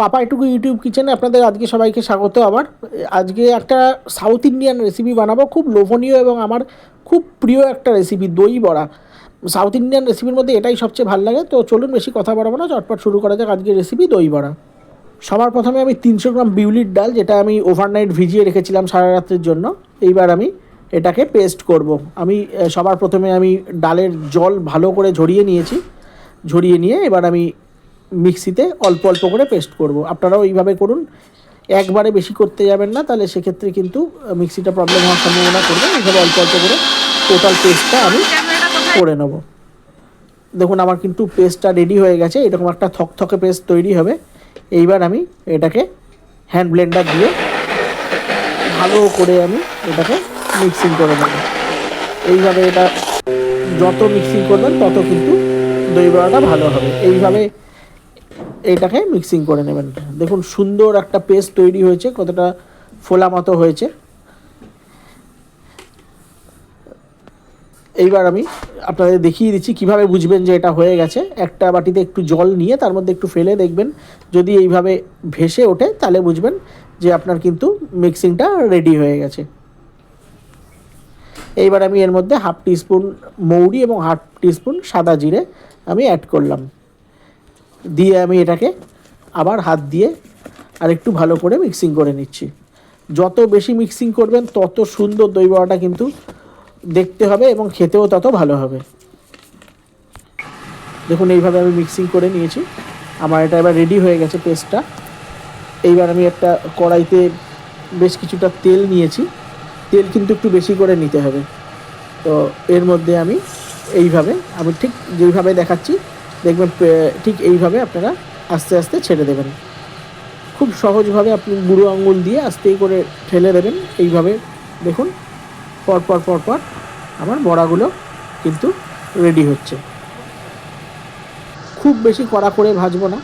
পাপা এটুকু ইউটিউব কিচেনে আপনাদের আজকে সবাইকে স্বাগত আবার। আজকে একটা সাউথ ইন্ডিয়ান রেসিপি বানাবো, খুব লোভনীয় এবং আমার খুব প্রিয় একটা রেসিপি দই বড়া। সাউথ ইন্ডিয়ান রেসিপির মধ্যে এটাই সবচেয়ে ভালো লাগে, তো চলুন বেশি কথা বাড়াবো না, চটপট শুরু করা যাক আজকের রেসিপি দই বড়া। সবার প্রথমে আমি তিনশো গ্রাম বিউলির ডাল, যেটা আমি ওভারনাইট ভিজিয়ে রেখেছিলাম সারা রাত্রের জন্য। এইবার আমি এটাকে পেস্ট করব। আমি সবার প্রথমে আমি ডালের জল ভালো করে ঝরিয়ে নিয়েছি। ঝরিয়ে নিয়ে এবার আমি মিক্সিতে অল্প অল্প করে পেস্ট করব। আপনারাও এইভাবে করুন। একবারে বেশি করতে যাবেন না, তাহলে সেক্ষেত্রে কিন্তু মিক্সিটা প্রবলেম হওয়ার সম্ভাবনা করবে এইভাবে অল্প অল্প করে টোটাল পেস্টটা আমি করে নেব। দেখুন, আমার কিন্তু পেস্টটা রেডি হয়ে গেছে। এরকম একটা থকথকে পেস্ট তৈরি হবে। এইবার আমি এটাকে হ্যান্ড ব্লেন্ডার দিয়ে ভালো করে আমি এটাকে মিক্সিং করে নেব। এইভাবে এটা যত মিক্সিং করবেন, তত কিন্তু দই বড়াটা ভালো হবে। এইভাবে এইটাকে মিক্সিং করে নেবেন। দেখুন, সুন্দর একটা পেস্ট তৈরি হয়েছে, কতটা ফোলা মতো হয়েছে। এইবার আমি আপনাদের দেখিয়ে দিচ্ছি কীভাবে বুঝবেন যে এটা হয়ে গেছে। একটা বাটিতে একটু জল নিয়ে তার মধ্যে একটু ফেলে দেখবেন। যদি এইভাবে ভেসে ওঠে, তাহলে বুঝবেন যে আপনার কিন্তু মিক্সিংটা রেডি হয়ে গেছে। এইবার আমি এর মধ্যে হাফ টিস্পুন মৌরি এবং হাফ টিস্পুন সাদা জিরে আমি অ্যাড করলাম। দিয়ে আমি এটাকে আবার হাত দিয়ে আর একটু ভালো করে মিক্সিং করে নিচ্ছি। যত বেশি মিক্সিং করবেন, তত সুন্দর দই বড়াটা কিন্তু দেখতে হবে এবং খেতেও তত ভালো হবে। দেখুন, এইভাবে আমি মিক্সিং করে নিয়েছি। আমার এটা এবার রেডি হয়ে গেছে পেস্টটা এইবার আমি একটা কড়াইতে বেশ কিছুটা তেল নিয়েছি। তেল কিন্তু একটু বেশি করে নিতে হবে। তো এর মধ্যে আমি এইভাবে, আমি ঠিক যেইভাবে দেখাচ্ছি দেখবেন ঠিক এইভাবে আপনারা আস্তে আস্তে ছেড়ে দেবেন। খুব সহজভাবে আপনি বুড়ো আঙুল দিয়ে আস্তেই করে ঠেলে দেবেন। এইভাবে দেখুন, পর পর পর পর আমার বড়াগুলো কিন্তু রেডি হচ্ছে। খুব বেশি কড়া করে ভাজবো না।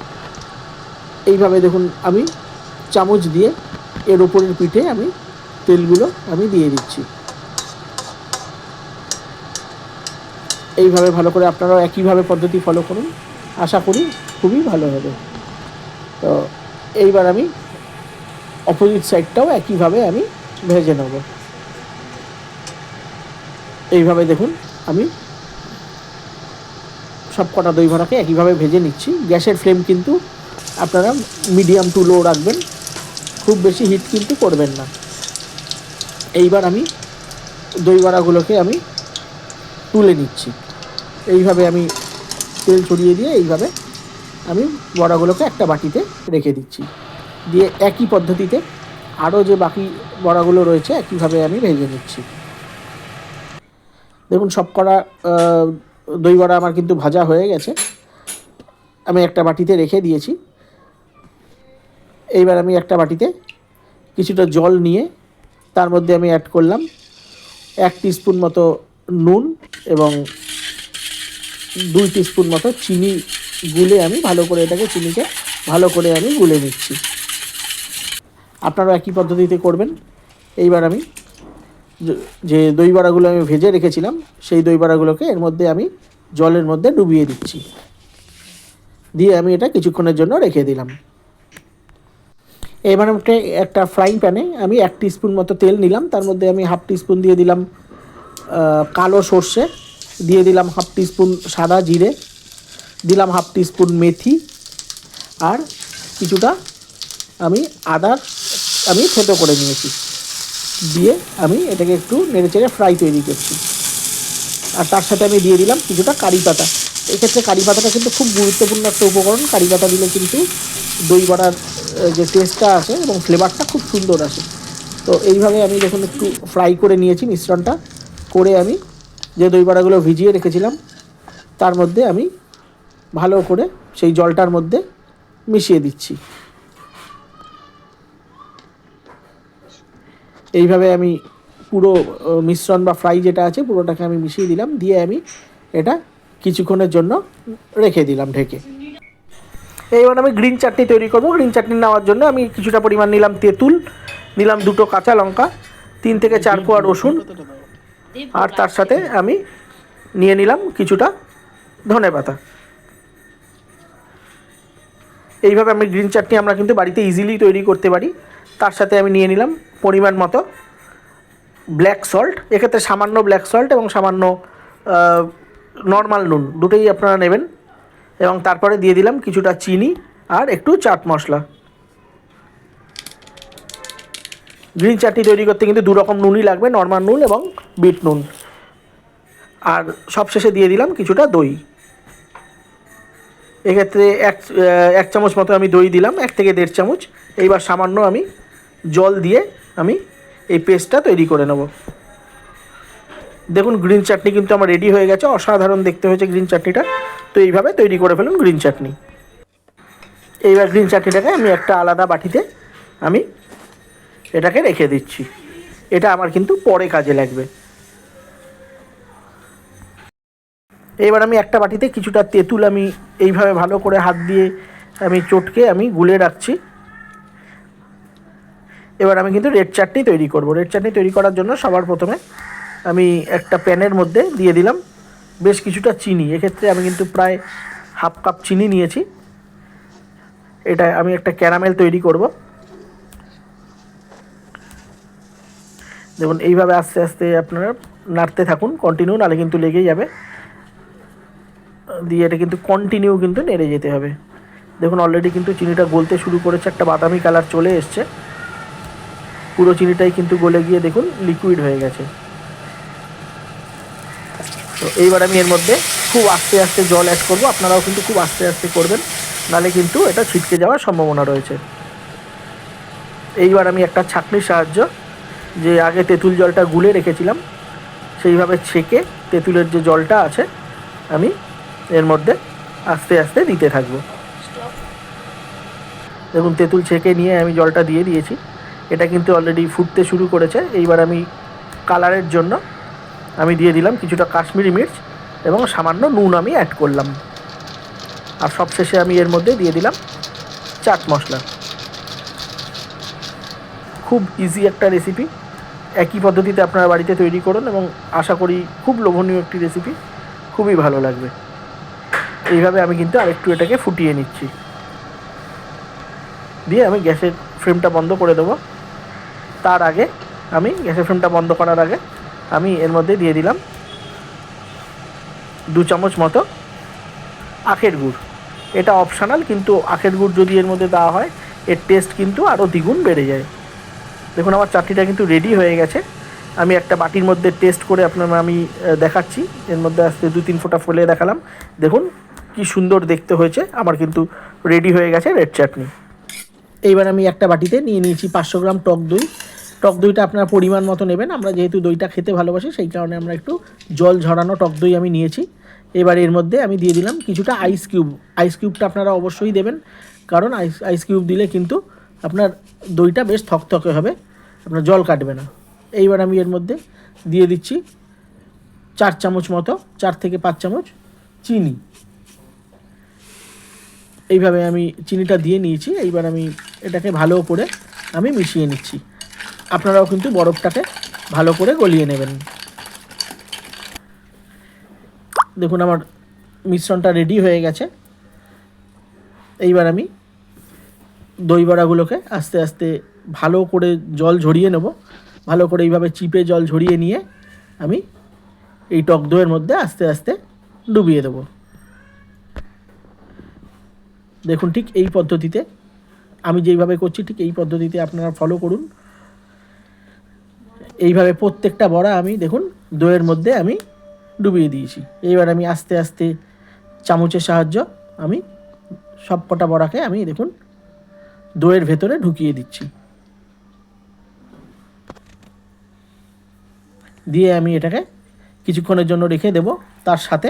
এইভাবে দেখুন, আমি চামচ দিয়ে এর ওপরের পিঠে আমি তেলগুলো আমি দিয়ে দিচ্ছি। এইভাবে ভালো করে আপনারাও একইভাবে পদ্ধতি ফলো করুন। আশা করি খুবই ভালো হবে। তো এইবার আমি অপোজিট সাইডটাও একইভাবে আমি ভেজে নেব। এইভাবে দেখুন, আমি সব কটা দই ভরাকে একইভাবে ভেজে নিচ্ছি। গ্যাসের ফ্লেম কিন্তু আপনারা মিডিয়াম টু লো রাখবেন। খুব বেশি হিট কিন্তু করবেন না। এইবার আমি দই বড়াগুলোকে আমি তুলে নিচ্ছি। এইভাবে আমি তেল ছড়িয়ে দিয়ে এইভাবে আমি বড়াগুলোকে একটা বাটিতে রেখে দিচ্ছি। দিয়ে একই পদ্ধতিতে আরও যে বাকি বড়াগুলো রয়েছে, একইভাবে আমি ভেজে নিচ্ছি। দেখুন, সব করা দই বড়া আমার কিন্তু ভাজা হয়ে গেছে। আমি একটা বাটিতে রেখে দিয়েছি। এইবার আমি একটা বাটিতে কিছুটা জল নিয়ে তার মধ্যে আমি অ্যাড করলাম এক স্পুন মতো নুন এবং দুই স্পুন মতো চিনি গুলে আমি ভালো করে এটাকে চিনিকে ভালো করে আমি গুলে নিচ্ছি। আপনারা একই পদ্ধতিতে করবেন। এইবার আমি যে- যে দই বড়াগুলো আমি ভেজে রেখেছিলাম, সেই দই বড়াগুলোকে এর মধ্যে আমি জলের মধ্যে ডুবিয়ে দিচ্ছি। দিয়ে আমি এটা কিছুক্ষণের জন্য রেখে দিলাম। এবার একটা একটা ফ্রাইং প্যানে আমি এক স্পুন মতো তেল নিলাম। তার মধ্যে আমি হাফ স্পুন দিয়ে দিলাম কালো সর্ষে। দিয়ে দিলাম হাফ স্পুন সাদা জিরে, দিলাম হাফ স্পুন মেথি, আর কিছুটা আমি আদার আমি থেতো করে নিয়েছি। দিয়ে আমি এটাকে একটু নেড়ে চেড়ে ফ্রাই তৈরি করছি। আর তার সাথে আমি দিয়ে দিলাম কিছুটা কারি পাতা। এক্ষেত্রে কারি পাতাটা কিন্তু খুব গুরুত্বপূর্ণ একটা উপকরণ। কারি পাতা দিলে কিন্তু দই বড়ার যে টেস্টটা আসে এবং ফ্লেভারটা খুব সুন্দর আসে। তো এইভাবে আমি যখন একটু ফ্রাই করে নিয়েছি মিশ্রণটা, করে আমি যে দই বড়াগুলো ভিজিয়ে রেখেছিলাম, তার মধ্যে আমি ভালো করে সেই জলটার মধ্যে মিশিয়ে দিচ্ছি। এইভাবে আমি পুরো মিশ্রণ বা ফ্রাই যেটা আছে পুরোটাকে আমি মিশিয়ে দিলাম, দিয়ে আমি এটা কিছুক্ষণের জন্য রেখে দিলাম ঢেকে। এইবার আমি গ্রিন চাটনি তৈরি করব। গ্রিন চাটনি নেওয়ার জন্য আমি কিছুটা পরিমাণ নিলাম তেঁতুল, নিলাম দুটো কাঁচা লঙ্কা, তিন থেকে চার কোয়া রসুন আর তার সাথে আমি নিয়ে নিলাম কিছুটা ধনে পাতা। এইভাবে আমি গ্রিন চাটনি আমরা কিন্তু বাড়িতে ইজিলি তৈরি করতে পারি। তার সাথে আমি নিয়ে নিলাম পরিমাণ মতো ব্ল্যাক সল্ট এক্ষেত্রে সামান্য ব্ল্যাক সল্ট এবং সামান্য নর্মাল নুন দুটোই আপনারা নেবেন। এবং তারপরে দিয়ে দিলাম কিছুটা চিনি আর একটু চাট মশলা। গ্রিন চাটনি তৈরি করতে কিন্তু দু রকম নুনই লাগবে নর্মাল নুন এবং বিট নুন। আর সবশেষে দিয়ে দিলাম কিছুটা দই। এক্ষেত্রে এক এক চামচ মতো আমি দই দিলাম, এক থেকে দেড় চামচ। এইবার সামান্য আমি জল দিয়ে আমি এই পেস্টটা তৈরি করে নেব। দেখুন গ্রিন চাটনি কিন্তু আমার রেডি হয়ে গেছে, অসাধারণ দেখতে হয়েছে গ্রিন চাটনিটা তো এইভাবে তৈরি করে ফেলুন গ্রিন চাটনি এইবার গ্রিন চাটনিটাকে আমি একটা আলাদা বাটিতে আমি এটাকে রেখে দিচ্ছি। এটা আমার কিন্তু পরে কাজে লাগবে। এবার আমি একটা বাটিতে কিছুটা তেঁতুল আমি এইভাবে ভালো করে হাত দিয়ে আমি চটকে আমি গুলে রাখছি। এবার আমি কিন্তু রেড চাটনি তৈরি করব। রেড চাটনি তৈরি করার জন্য সবার প্রথমে আমি একটা প্যানের মধ্যে দিয়ে দিলাম বেশ কিছুটা চিনি। এক্ষেত্রে আমি কিন্তু প্রায় হাফ কাপ চিনি নিয়েছি। এটা আমি একটা ক্যারামেল তৈরি করব। দেখুন এইভাবে আস্তে আস্তে আপনারা নাড়তে থাকুন কন্টিনিউ নাহলে কিন্তু লেগেই যাবে। দিয়ে এটা কিন্তু কন্টিনিউ কিন্তু নেড়ে যেতে হবে। দেখুন অলরেডি কিন্তু চিনিটা গলতে শুরু করেছে, একটা বাদামি কালার চলে এসছে। পুরো চিনিটাই কিন্তু গলে গিয়ে দেখুন লিকুইড হয়ে গেছে। তো এইবার আমি এর মধ্যে খুব আস্তে আস্তে জল অ্যাড করব, আপনারাও কিন্তু খুব আস্তে আস্তে করবেন নাহলে কিন্তু এটা ছিটকে যাওয়ার সম্ভাবনা রয়েছে। এইবার আমি একটা ছাঁকনির সাহায্য যে আগে তেঁতুল জলটা গুলে রেখেছিলাম, সেইভাবে ছেঁকে তেঁতুলের যে জলটা আছে, আমি এর মধ্যে আস্তে আস্তে দিতে থাকব। দেখুন, তেঁতুল ছেঁকে নিয়ে আমি জলটা দিয়ে দিয়েছি। এটা কিন্তু অলরেডি ফুটতে শুরু করেছে। এইবার আমি কালারের জন্য আমি দিয়ে দিলাম কিছুটা কাশ্মীরি মির্চ এবং সামান্য নুন আমি অ্যাড করলাম। আর সবশেষে আমি এর মধ্যে দিয়ে দিলাম চাট মশলা। খুব ইজি একটা রেসিপি একই পদ্ধতিতে আপনারা বাড়িতে তৈরি করুন এবং আশা করি খুব লোভনীয় একটি রেসিপি খুবই ভালো লাগবে। এইভাবে আমি কিন্তু আরেকটু এটাকে ফুটিয়ে নিচ্ছি। দিয়ে আমি গ্যাসের ফ্লেমটা বন্ধ করে দেবো। তার আগে আমি গ্যাসের ফ্লেমটা বন্ধ করার আগে আমি এর মধ্যে দিয়ে দিলাম দু চামচ মতো আখের গুড়। এটা অপশানাল কিন্তু আখের গুড় যদি এর মধ্যে দেওয়া হয়, এর টেস্ট কিন্তু আরও দ্বিগুণ বেড়ে যায়। দেখুন, আমার চাটনিটা কিন্তু রেডি হয়ে গেছে। আমি একটা বাটির মধ্যে টেস্ট করে আপনার আমি দেখাচ্ছি। এর মধ্যে আস্তে দু তিন ফোঁটা ফেলে দেখালাম। দেখুন, কি সুন্দর দেখতে হয়েছে। আমার কিন্তু রেডি হয়ে গেছে রেড চাটনি এইবার আমি একটা বাটিতে নিয়ে নিয়েছি পাঁচশো গ্রাম টক দই। টক দইটা আপনার পরিমাণ মতো নেবেন। আমরা যেহেতু দইটা খেতে ভালোবাসি, সেই কারণে আমরা একটু জল ঝরানো টক দই আমি নিয়েছি। এবার এর মধ্যে আমি দিয়ে দিলাম কিছুটা আইস কিউব আইস কিউবটা আপনারা অবশ্যই দেবেন। কারণ আইস আইস কিউব দিলে কিন্তু আপনার দইটা বেশ থকথকে হবে, আপনার জল কাটবে না। এইবার আমি এর মধ্যে দিয়ে দিচ্ছি চার চামচ মতো, চার থেকে পাঁচ চামচ চিনি। এইভাবে আমি চিনিটা দিয়ে নিয়েছি, এইবার আমি এটাকে ভালো করে আমি মিশিয়ে নিচ্ছি। আপনারাও কিন্তু বরফটাকে ভালো করে গলিয়ে নেবেন। দেখুন, আমার মিশ্রণটা রেডি হয়ে গেছে। এইবার আমি দই বড়াগুলোকে আস্তে আস্তে ভালো করে জল ঝরিয়ে নেব। ভালো করে এইভাবে চিপে জল ঝরিয়ে নিয়ে আমি এই টক দইয়ের মধ্যে আস্তে আস্তে ডুবিয়ে দেবো। দেখুন ঠিক এই পদ্ধতিতে, আমি যেইভাবে করছি ঠিক এই পদ্ধতিতে আপনারা ফলো করুন। এইভাবে প্রত্যেকটা বড়া আমি দেখুন দইয়ের মধ্যে আমি ডুবিয়ে দিয়েছি। এইবার আমি আস্তে আস্তে চামচের সাহায্য আমি সব কটা বড়াকে আমি দেখুন দইয়ের ভেতরে ঢুকিয়ে দিচ্ছি। দিয়ে আমি এটাকে কিছুক্ষণের জন্য রেখে দেব। তার সাথে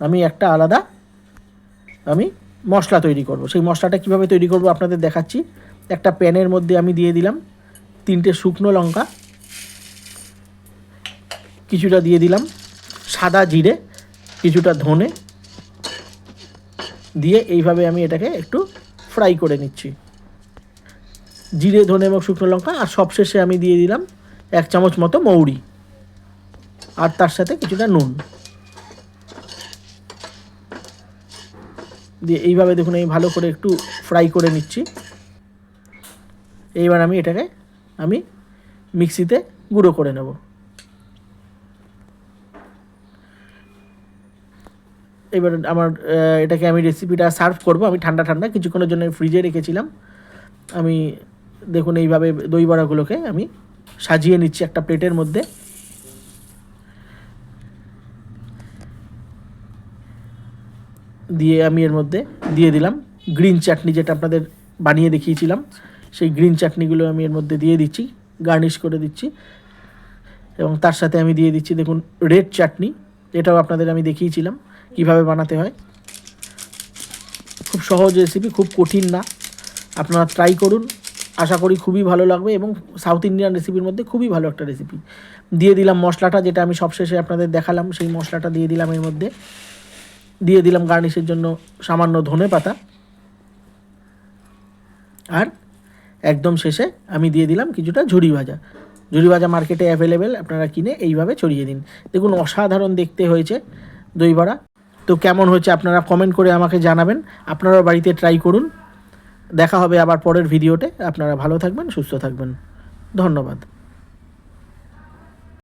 আমি একটা আলাদা আমি মশলা তৈরি করব। সেই মশলাটা কীভাবে তৈরি করব আপনাদের দেখাচ্ছি। একটা প্যানের মধ্যে আমি দিয়ে দিলাম তিনটে শুকনো লঙ্কা। কিছুটা দিয়ে দিলাম সাদা জিরে, কিছুটা ধনে। দিয়ে এইভাবে আমি এটাকে একটু ফ্রাই করে নিচ্ছি। জিরে, ধনে এবং শুকনো লঙ্কা, আর সবশেষে আমি দিয়ে দিলাম এক চামচ মতো মৌরি। আর তার সাথে কিছুটা নুন। দিয়ে এইভাবে দেখুন, আমি ভালো করে একটু ফ্রাই করে নিচ্ছি। এইবার আমি এটাকে আমি মিক্সিতে গুঁড়ো করে নেব। এবার আমার এটাকে আমি রেসিপিটা সার্ভ করব। আমি ঠান্ডা ঠান্ডা কিছুক্ষণের জন্য ফ্রিজে রেখেছিলাম। আমি দেখুন এইভাবে দই বড়াগুলোকে আমি সাজিয়ে নিচ্ছি একটা প্লেটের মধ্যে। দিয়ে আমি এর মধ্যে দিয়ে দিলাম গ্রিন চাটনি যেটা আপনাদের বানিয়ে দেখিয়েছিলাম। সেই গ্রিন চাটনিগুলো আমি এর মধ্যে দিয়ে দিচ্ছি, গার্নিশ করে দিচ্ছি এবং তার সাথে আমি দিয়ে দিচ্ছি দেখুন রেড চাটনি, এটাও আপনাদের আমি দেখিয়েছিলাম কীভাবে বানাতে হয়। খুব সহজ রেসিপি খুব কঠিন না, আপনারা ট্রাই করুন। আশা করি খুবই ভালো লাগবে এবং সাউথ ইন্ডিয়ান রেসিপির মধ্যে খুবই ভালো একটা রেসিপি দিয়ে দিলাম মশলাটা, যেটা আমি সবশেষে আপনাদের দেখালাম, সেই মশলাটা দিয়ে দিলাম এর মধ্যে। দিয়ে দিলাম গার্নিশের জন্য সামান্য ধনে পাতা। আর একদম শেষে আমি দিয়ে দিলাম কিছুটা ঝুড়ি ভাজা। ঝুরি ভাজা মার্কেটে অ্যাভেলেবেল আপনারা কিনে এইভাবে ছড়িয়ে দিন। দেখুন, অসাধারণ দেখতে হয়েছে দই বড়া। তো কেমন হয়েছে আপনারা কমেন্ট করে আমাকে জানাবেন। আপনারাও বাড়িতে ট্রাই করুন। দেখা হবে আবার পরের ভিডিওতে। আপনারা ভালো থাকবেন সুস্থ থাকবেন। ধন্যবাদ।